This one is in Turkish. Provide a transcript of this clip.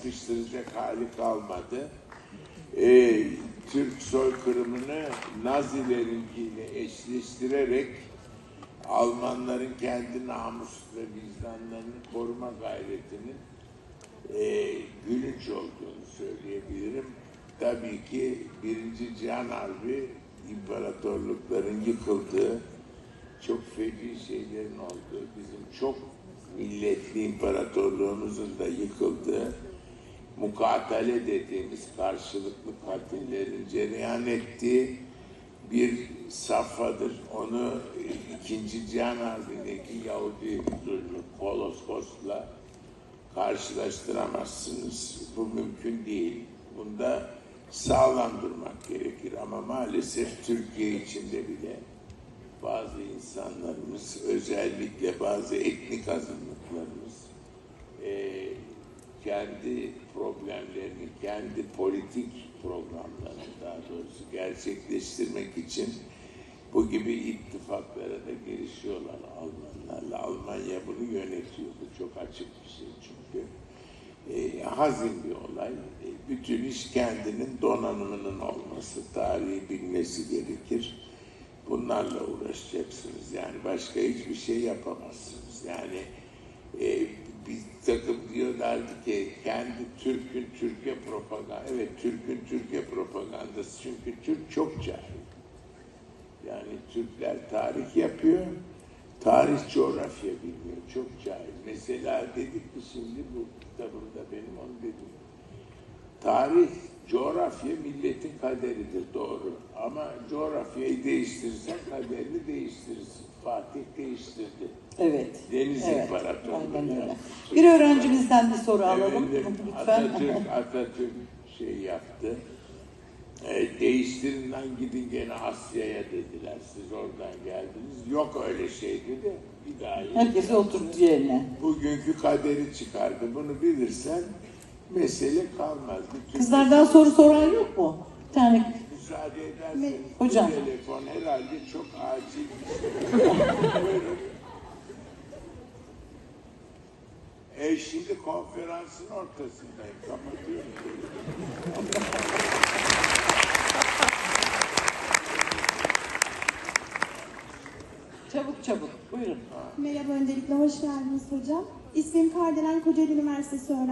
sıkıştıracak hali kalmadı. Ee, Türk soykırımını Nazilerinkiyle eşleştirerek Almanların kendi namus ve vicdanlarını koruma gayretinin e, gülünç olduğunu söyleyebilirim. Tabii ki Birinci Cihan Harbi imparatorlukların yıkıldığı, çok feci şeylerin olduğu, bizim çok milletli imparatorluğumuzun da yıkıldığı, mukatele dediğimiz karşılıklı katillerin cereyan ettiği bir safhadır. Onu e, ikinci Cihan Harbi'ndeki Yahudi zulmü Holocaust'la karşılaştıramazsınız. Bu mümkün değil. Bunda sağlam durmak gerekir ama maalesef Türkiye içinde bile bazı insanlarımız özellikle bazı etnik azınlıklarımız eee, kendi kendi politik programlarını daha doğrusu gerçekleştirmek için bu gibi ittifaklara da girişiyorlar Almanlarla. Almanya bunu yönetiyor. Bu çok açık bir şey çünkü. E, hazin bir olay. E, bütün iş kendinin donanımının olması, tarihi bilmesi gerekir. Bunlarla uğraşacaksınız. Yani başka hiçbir şey yapamazsınız. Yani e, diyorlardı ki kendi Türk'ün Türkiye propaganda. Evet Türk'ün Türkiye propagandası çünkü Türk çok cahil. Yani Türkler tarih yapıyor. Tarih coğrafya bilmiyor. Çok cahil. Mesela dedik ki şimdi bu kitabımda benim onu dedim. Tarih, coğrafya milletin kaderidir doğru. Ama coğrafyayı değiştirirsen kaderini değiştirirsin. Fatih değiştirdi. Evet. Deniz evet. İmparatorluğu. Bir öğrencimizden bir soru alalım lütfen. Atatürk, Atatürk şey yaptı. E, değiştirin lan gidin gene Asya'ya dediler. Siz oradan geldiniz. Yok öyle şey dedi. Bir daha. Herkesi oturttu yerine. Bugünkü kaderi çıkardı. Bunu bilirsen mesele kalmaz. Bütün Kızlardan soru soran yok mu? Bir tane Müsaade ederseniz Hocam. bu telefon herhalde çok acil bir konferansın ortasındayım. Kapatıyorum. çabuk çabuk buyurun. Merhaba öncelikle hoş geldiniz hocam. İsmim Kardelen Kocaeli Üniversitesi öğrencisi.